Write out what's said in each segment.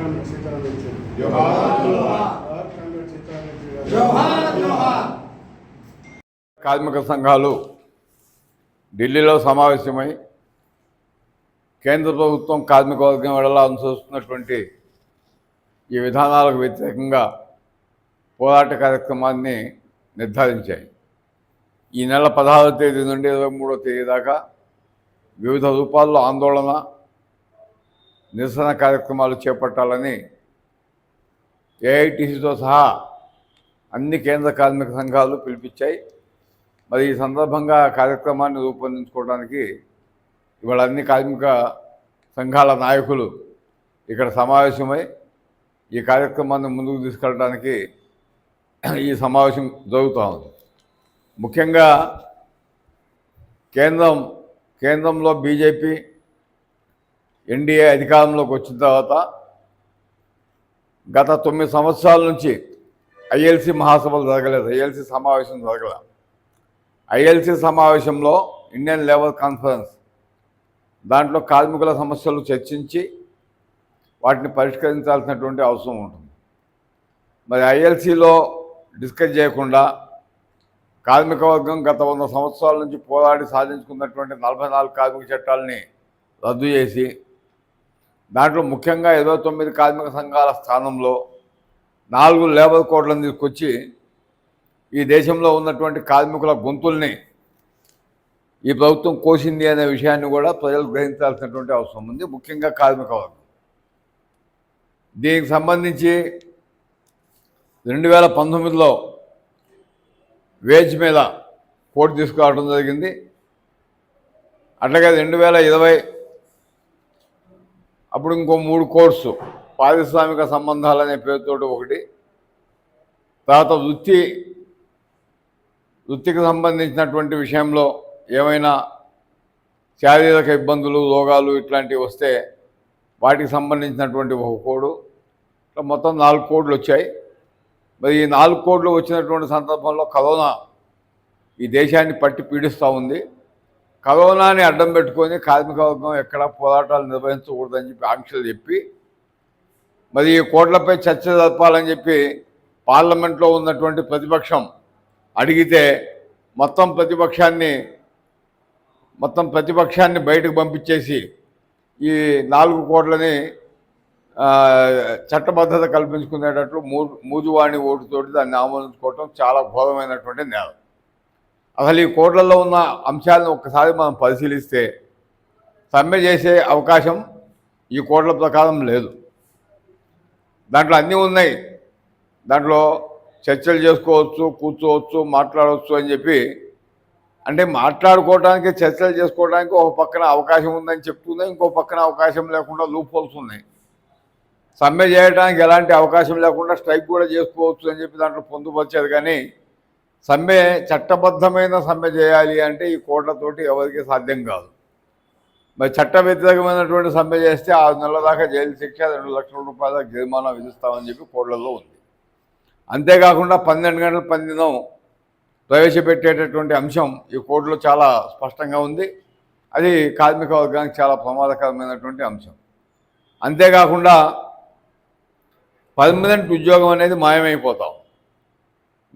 సీతారాం సీతారాం కార్మిక సంఘాలు ఢిల్లీలో సమావేశమై కేంద్ర ప్రభుత్వం కార్మిక వర్గం వెడల అనుసరిస్తున్నటువంటి ఈ విధానాలకు వ్యతిరేకంగా పోరాట కార్యక్రమాన్ని నిర్ధారించాయి. ఈ నెల పదహారవ తేదీ నుండి ఇరవై మూడవ తేదీ దాకా వివిధ రూపాల్లో ఆందోళన నిరసన కార్యక్రమాలు చేపట్టాలని ఏఐటిసితో సహా అన్ని కేంద్ర కార్మిక సంఘాలు పిలిపించాయి. మరి ఈ సందర్భంగా కార్యక్రమాన్ని రూపొందించుకోవడానికి ఇవాళ అన్ని కార్మిక సంఘాల నాయకులు ఇక్కడ సమావేశమై ఈ కార్యక్రమాన్ని ముందుకు తీసుకెళ్ళడానికి ఈ సమావేశం జరుగుతూ ఉంది. ముఖ్యంగా కేంద్రం కేంద్రంలో బీజేపీ ఎన్డీఏ అధికారంలోకి వచ్చిన తర్వాత గత తొమ్మిది సంవత్సరాల నుంచి ఐఎల్సీ మహాసభలు జరగలేదు ఐఎల్సీ సమావేశం జరగలేదు ఐఎల్సీ సమావేశంలో ఇండియన్ లేబర్ కాన్ఫరెన్స్ దాంట్లో కార్మికుల సమస్యలు చర్చించి వాటిని పరిష్కరించాల్సినటువంటి అవసరం ఉంటుంది. మరి ఐఎల్సీలో డిస్కస్ చేయకుండా కార్మిక వర్గం గత వంద సంవత్సరాల నుంచి పోరాడి సాధించుకున్నటువంటి నలభై నాలుగు కార్మిక చట్టాలని రద్దు చేసి దాంట్లో ముఖ్యంగా ఇరవై తొమ్మిది కార్మిక సంఘాల స్థానంలో నాలుగు లేబర్ కోడ్లను తీసుకొచ్చి ఈ దేశంలో ఉన్నటువంటి కార్మికుల గొంతుల్ని ఈ ప్రభుత్వం కోసింది అనే విషయాన్ని కూడా ప్రజలు గ్రహించాల్సినటువంటి అవసరం ఉంది ముఖ్యంగా కార్మిక వర్గం. దీనికి సంబంధించి రెండు వేల పంతొమ్మిదిలో వేజ్ మీద కోర్టు తీసుకురావడం జరిగింది. అట్లాగే రెండు వేల ఇరవై అప్పుడు ఇంకో మూడు కోర్సు పారిశ్రామిక సంబంధాలు అనే పేరుతోటి ఒకటి. తర్వాత వృత్తి వృత్తికి సంబంధించినటువంటి విషయంలో ఏమైనా శారీరక ఇబ్బందులు రోగాలు ఇట్లాంటివి వస్తే వాటికి సంబంధించినటువంటి ఒక కోడు. ఇట్లా మొత్తం నాలుగు కోడ్లు వచ్చాయి. మరి ఈ నాలుగు కోడ్లు వచ్చినటువంటి సందర్భంలో కరోనా ఈ దేశాన్ని పట్టి పీడిస్తూ ఉంది. కరోనాని అడ్డం పెట్టుకొని కార్మిక వర్గం ఎక్కడ పోరాటాలు నిర్వహించకూడదని చెప్పి ఆంక్షలు చెప్పి మరి ఈ కోట్లపై చర్చ జరపాలని చెప్పి పార్లమెంట్లో ఉన్నటువంటి ప్రతిపక్షం అడిగితే మొత్తం ప్రతిపక్షాన్ని మొత్తం ప్రతిపక్షాన్ని బయటకు పంపించేసి ఈ నాలుగు కోట్లని చట్టబద్ధత కల్పించుకునేటట్లు మూ మూజువాణి ఓటుతోటి దాన్ని ఆమోదించుకోవటం చాలా ఘోరమైనటువంటి నేరం. అసలు ఈ కోట్లలో ఉన్న అంశాలను ఒక్కసారి మనం పరిశీలిస్తే సమ్మె చేసే అవకాశం ఈ కోట్ల ప్రకారం లేదు. దాంట్లో అన్నీ ఉన్నాయి. దాంట్లో చర్చలు చేసుకోవచ్చు కూర్చోవచ్చు మాట్లాడవచ్చు అని చెప్పి అంటే మాట్లాడుకోవడానికి చర్చలు చేసుకోవడానికి ఒక పక్కన అవకాశం ఉందని చెప్తుంది ఇంకో పక్కన అవకాశం లేకుండా లూపోల్స్ ఉన్నాయి. సమ్మె చేయడానికి ఎలాంటి అవకాశం లేకుండా స్ట్రైక్ కూడా చేసుకోవచ్చు అని చెప్పి దాంట్లో పొందుపరిచారు కానీ సమ్మె చట్టబద్ధమైన సమ్మె చేయాలి అంటే ఈ కోట్లతోటి ఎవరికి సాధ్యం కాదు. మరి చట్ట వ్యతిరేకమైనటువంటి సమ్మె చేస్తే ఆరు నెలల దాకా జైలు శిక్ష రెండు లక్షల రూపాయల దాకా జరిమానా విధిస్తామని చెప్పి కోట్లలో ఉంది. అంతేకాకుండా పన్నెండు గంటల పందినం ప్రవేశపెట్టేటటువంటి అంశం ఈ కోడ్లో చాలా స్పష్టంగా ఉంది. అది కార్మిక వర్గానికి చాలా ప్రమాదకరమైనటువంటి అంశం. అంతేకాకుండా పర్మనెంట్ ఉద్యోగం అనేది మాయమైపోతాం.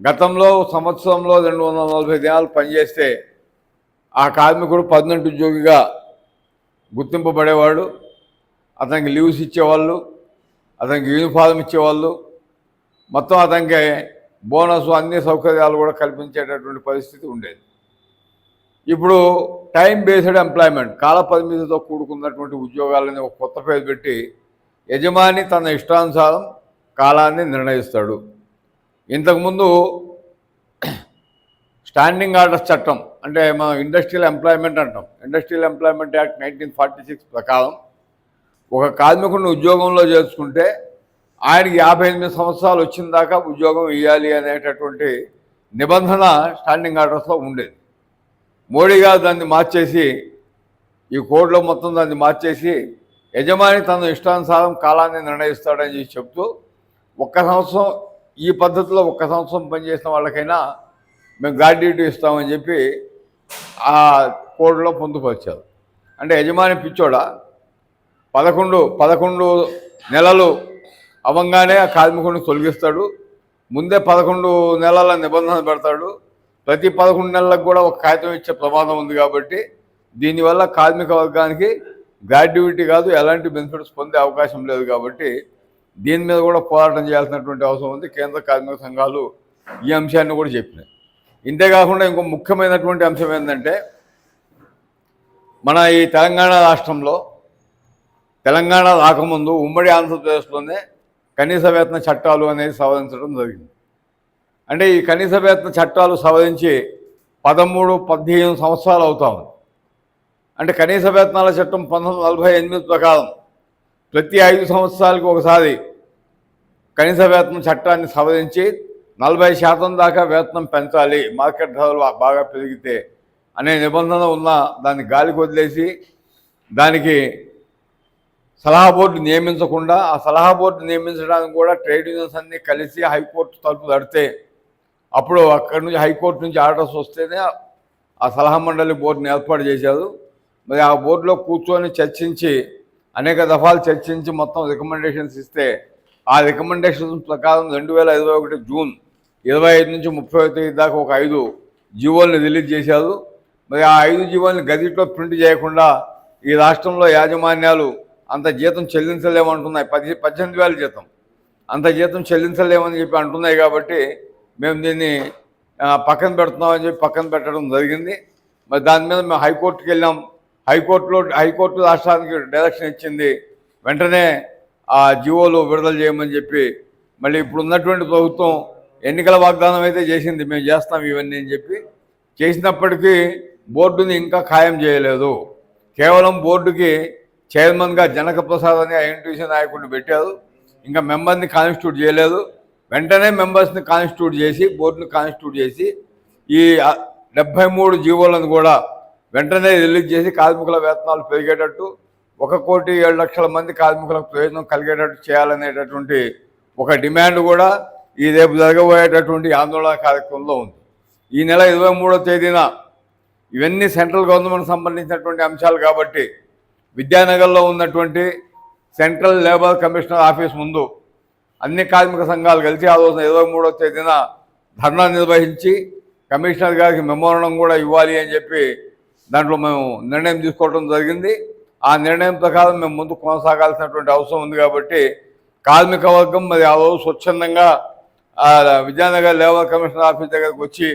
గతంలో సంవత్సరంలో రెండు వందల నలభై దినాలు పనిచేస్తే ఆ కార్మికుడు పర్మనెంట్ ఉద్యోగిగా గుర్తింపబడేవాడు అతనికి లీవ్స్ ఇచ్చేవాళ్ళు అతనికి యూనిఫారం ఇచ్చేవాళ్ళు మొత్తం అతనికి బోనస్ అన్ని సౌకర్యాలు కూడా కల్పించేటటువంటి పరిస్థితి ఉండేది. ఇప్పుడు టైం బేస్డ్ ఎంప్లాయ్మెంట్ కాల పరిమితితో కూడుకున్నటువంటి ఉద్యోగాలని ఒక కొత్త పేరు పెట్టి యజమాని తన ఇష్టానుసారం కాలాన్ని నిర్ణయిస్తాడు. ఇంతకుముందు స్టాండింగ్ ఆర్డర్స్ చట్టం అంటే మనం ఇండస్ట్రియల్ ఎంప్లాయ్మెంట్ అంటాం. Industrial employment act nineteen forty six ప్రకారం ఒక కార్మికుడిని ఉద్యోగంలో చేర్చుకుంటే ఆయనకి యాభై ఎనిమిది సంవత్సరాలు వచ్చిన దాకా ఉద్యోగం ఇవ్వాలి అనేటటువంటి నిబంధన స్టాండింగ్ ఆర్డర్స్లో ఉండేది. మోడీ గారు దాన్ని మార్చేసి ఈ కోడ్లో మొత్తం దాన్ని మార్చేసి యజమాని తన ఇష్టానుసారం కాలాన్ని నిర్ణయిస్తాడని చెప్తూ ఒక్క సంవత్సరం ఈ పద్ధతిలో ఒక్క సంవత్సరం పనిచేసిన వాళ్ళకైనా మేము గ్రాడ్యుయేట్ ఇస్తామని చెప్పి ఆ కోడ్లో పొందుపరిచారు అంటే యజమాని పిచ్చోడా? పదకొండు పదకొండు నెలలు అవంగానే ఆ కార్మికుడిని తొలగిస్తాడు. ముందే పదకొండు నెలల నిబంధన పెడతాడు. ప్రతి పదకొండు నెలలకు కూడా ఒక కాగితం ఇచ్చే ప్రమాదం ఉంది కాబట్టి దీనివల్ల కార్మిక వర్గానికి గ్రాడ్యుయేటీ కాదు ఎలాంటి బెనిఫిట్స్ పొందే అవకాశం లేదు కాబట్టి దీని మీద కూడా పోరాటం చేయాల్సినటువంటి అవసరం ఉంది. కేంద్ర కార్మిక సంఘాలు ఈ అంశాన్ని కూడా చెప్పినాయి. ఇంతేకాకుండా ఇంకో ముఖ్యమైనటువంటి అంశం ఏంటంటే మన ఈ తెలంగాణ రాష్ట్రంలో తెలంగాణ రాకముందు ఉమ్మడి ఆంధ్రప్రదేశ్లోనే కనీస వేతన చట్టాలు అనేది సవరించడం జరిగింది. అంటే ఈ కనీస వేతన చట్టాలు సవరించి పదమూడు పద్దెనిమిది సంవత్సరాలు అవుతా ఉంది. అంటే కనీస వేతనాల చట్టం పంతొమ్మిది నలభై ఎనిమిది ప్రకారం ప్రతి ఐదు సంవత్సరాలకు ఒకసారి కనీస వేతన చట్టాన్ని సవరించి నలభై శాతం దాకా వేతనం పెంచాలి. మార్కెట్ ధరలు బాగా పెరిగితే అనే నిబంధన ఉన్న దాన్ని గాలికి వదిలేసి దానికి సలహా బోర్డు నియమించకుండా ఆ సలహా బోర్డు నియమించడానికి కూడా ట్రేడ్ యూనియన్స్ అన్నీ కలిసి హైకోర్టు తలుపు తడితే అప్పుడు అక్కడి నుంచి హైకోర్టు నుంచి ఆర్డర్స్ వస్తేనే ఆ సలహా మండలి బోర్డుని ఏర్పాటు చేశారు. మరి ఆ బోర్డులో కూర్చొని చర్చించి అనేక దఫాలు చర్చించి మొత్తం రికమెండేషన్స్ ఇస్తే ఆ రికమెండేషన్స్ ప్రకారం రెండు వేల ఇరవై ఒకటి జూన్ ఇరవై ఐదు నుంచి ముప్పై తేదీ దాకా ఒక ఐదు జీవోల్ని రిలీజ్ చేశారు. మరి ఆ ఐదు జీవోల్ని గదిట్లో ప్రింట్ చేయకుండా ఈ రాష్ట్రంలో యాజమాన్యాలు అంత జీతం చెల్లించలేమంటున్నాయి. పది పద్దెనిమిది వేల జీతం. అంత జీతం చెల్లించలేమని చెప్పి అంటున్నాయి కాబట్టి మేము దీన్ని పక్కన పెడుతున్నామని చెప్పి పక్కన పెట్టడం జరిగింది. మరి దాని మీద మేము హైకోర్టుకి వెళ్ళాం. హైకోర్టులో హైకోర్టు రాష్ట్రానికి డైరెక్షన్ ఇచ్చింది. వెంటనే ఆ జీవోలు విడుదల చేయమని చెప్పి మళ్ళీ ఇప్పుడు ఉన్నటువంటి ప్రభుత్వం ఎన్నికల వాగ్దానం అయితే చేసింది మేము చేస్తాం ఇవన్నీ అని చెప్పి. చేసినప్పటికీ బోర్డుని ఇంకా ఖాయం చేయలేదు. కేవలం బోర్డుకి చైర్మన్గా జనక ప్రసాద్ అని ఐఎన్టీసీ నాయకుడిని పెట్టారు. ఇంకా మెంబర్ని కాన్స్టిట్యూట్ చేయలేదు. వెంటనే మెంబర్స్ని కాన్స్టిట్యూట్ చేసి బోర్డుని కాన్స్టిట్యూట్ చేసి ఈ డెబ్భై మూడు జీవోలను కూడా వెంటనే రిలీజ్ చేసి కార్మికుల వేతనాలు పెరిగేటట్టు ఒక కోటి ఏడు లక్షల మంది కార్మికులకు ప్రయోజనం కలిగేటట్టు చేయాలనేటటువంటి ఒక డిమాండ్ కూడా ఈ రేపు జరగబోయేటటువంటి ఆందోళన కార్యక్రమంలో ఉంది. ఈ నెల ఇరవై మూడో తేదీన ఇవన్నీ సెంట్రల్ గవర్నమెంట్ సంబంధించినటువంటి అంశాలు కాబట్టి విద్యానగర్లో ఉన్నటువంటి సెంట్రల్ లేబర్ కమిషనర్ ఆఫీస్ ముందు అన్ని కార్మిక సంఘాలు కలిసి ఆ రోజున ఇరవై మూడో తేదీన ధర్నా నిర్వహించి కమిషనర్ గారికి మెమోరణం కూడా ఇవ్వాలి అని చెప్పి దాంట్లో మేము నిర్ణయం తీసుకోవడం జరిగింది. ఆ నిర్ణయం ప్రకారం మేము ముందు కొనసాగాల్సినటువంటి అవసరం ఉంది కాబట్టి కార్మిక వర్గం మరి ఆ రోజు స్వచ్ఛందంగా విజయనగర్ లేబర్ కమిషనర్ ఆఫీస్ దగ్గరకు వచ్చి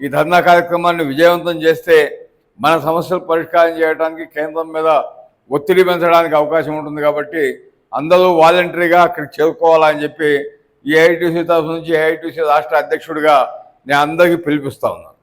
ఈ ధర్నా కార్యక్రమాన్ని విజయవంతం చేస్తే మన సమస్యలు పరిష్కారం చేయడానికి కేంద్రం మీద ఒత్తిడి పెంచడానికి అవకాశం ఉంటుంది కాబట్టి అందరూ వాలంటరీగా అక్కడికి చేరుకోవాలని చెప్పి ఏఐటీసీ తరఫు నుంచి ఏఐటీసీ రాష్ట్ర అధ్యక్షుడిగా నేను అందరికీ పిలిపిస్తా ఉన్నాను.